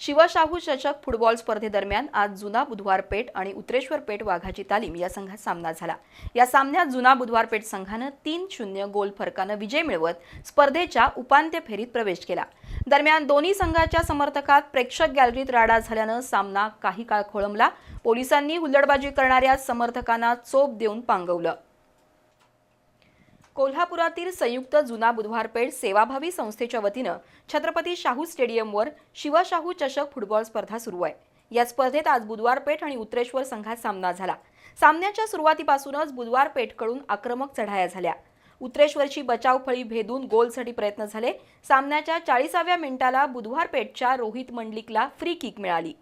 शिवशाहू चषक फुटबॉल स्पर्धेदरम्यान आज जुना बुधवार पेठ आणि उत्रेश्वर पेठ वाघाची तालीम या संघात सामना झाला. या सामन्यात जुना बुधवार पेठ संघानं तीन शून्य गोल फरकानं विजय मिळवत स्पर्धेच्या उपांत्य फेरीत प्रवेश केला. दरम्यान दोन्ही संघाच्या समर्थकात प्रेक्षक गॅलरीत राडा झाल्यानं सामना काही काळ खोळंबला. पोलिसांनी हुल्लडबाजी करणाऱ्या समर्थकांना चोप देऊन पांगवलं. कोल्हापुरातील संयुक्त जुना बुधवारपेठ सेवाभावी संस्थेच्या वतीनं छत्रपती शाहू स्टेडियमवर शिवशाहू चषक फुटबॉल स्पर्धा सुरू आहे. या स्पर्धेत आज बुधवारपेठ आणि उत्रेश्वर संघात सामना झाला. सामन्याच्या सुरुवातीपासूनच बुधवारपेठकडून आक्रमक चढाया झाल्या. उत्रेश्वरची बचाव फळी भेदून गोलसाठी प्रयत्न झाले. सामन्याच्या चाळीसाव्या मिनिटाला बुधवारपेठच्या रोहित मंडलिकला फ्री किक मिळाली.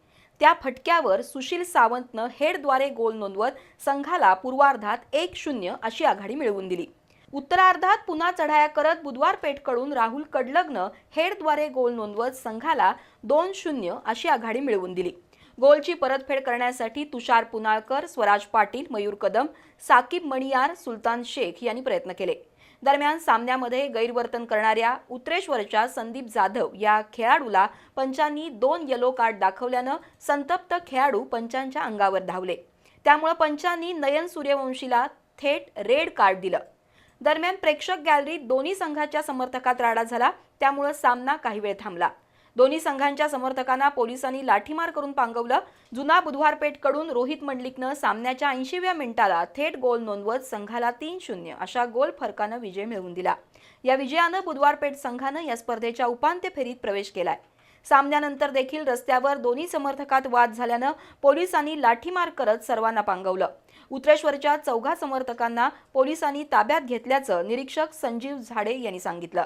त्या फटक्यावर सुशील सावंतनं हेडद्वारे गोल नोंदवत संघाला पूर्वार्धात एक शून्य अशी आघाडी मिळवून दिली. उत्तरार्धात पुन्हा चढाया करत बुधवार पेठकडून राहुल कडलगनं हेडद्वारे गोल नोंदवत संघाला दोन शून्य अशी आघाडी मिळवून दिली. गोलची परतफेड करण्यासाठी तुषार पुनाळकर स्वराज पाटील मयूर कदम साकीब मणियार सुलतान शेख यांनी प्रयत्न केले. दरम्यान सामन्यामध्ये गैरवर्तन करणाऱ्या उत्रेश्वरच्या संदीप जाधव या खेळाडूला पंचांनी दोन येलो कार्ड दाखवल्यानं संतप्त खेळाडू पंचांच्या अंगावर धावले. त्यामुळे पंचांनी नयन सूर्यवंशीला थेट रेड कार्ड दिलं. दरम्यान प्रेक्षक गॅलरीत दोन्ही संघाच्या समर्थकात राडा झाला. त्यामुळे सामना काही वेळ थांबला. दोन्ही संघांच्या समर्थकांना पोलिसांनी लाठीमार करून पांगवलं. जुना बुधवारपेठकडून रोहित मंडलिकनं सामन्याच्या ऐंशीव्या मिनिटाला थेट गोल नोंदवत संघाला तीन शून्य अशा गोल फरकानं विजय मिळवून दिला. या विजयानं बुधवारपेठ संघानं या स्पर्धेच्या उपांत्य फेरीत प्रवेश केलाय. सामन्यानंतर देखील रस्त्यावर दोन्ही समर्थकात वाद झाल्यानं पोलिसांनी लाठीमार करत सर्वांना पांगवलं. उत्रेश्वरच्या चौघा समर्थकांना पोलिसांनी ताब्यात घेतल्याचं निरीक्षक संजीव झाडे यांनी सांगितलं.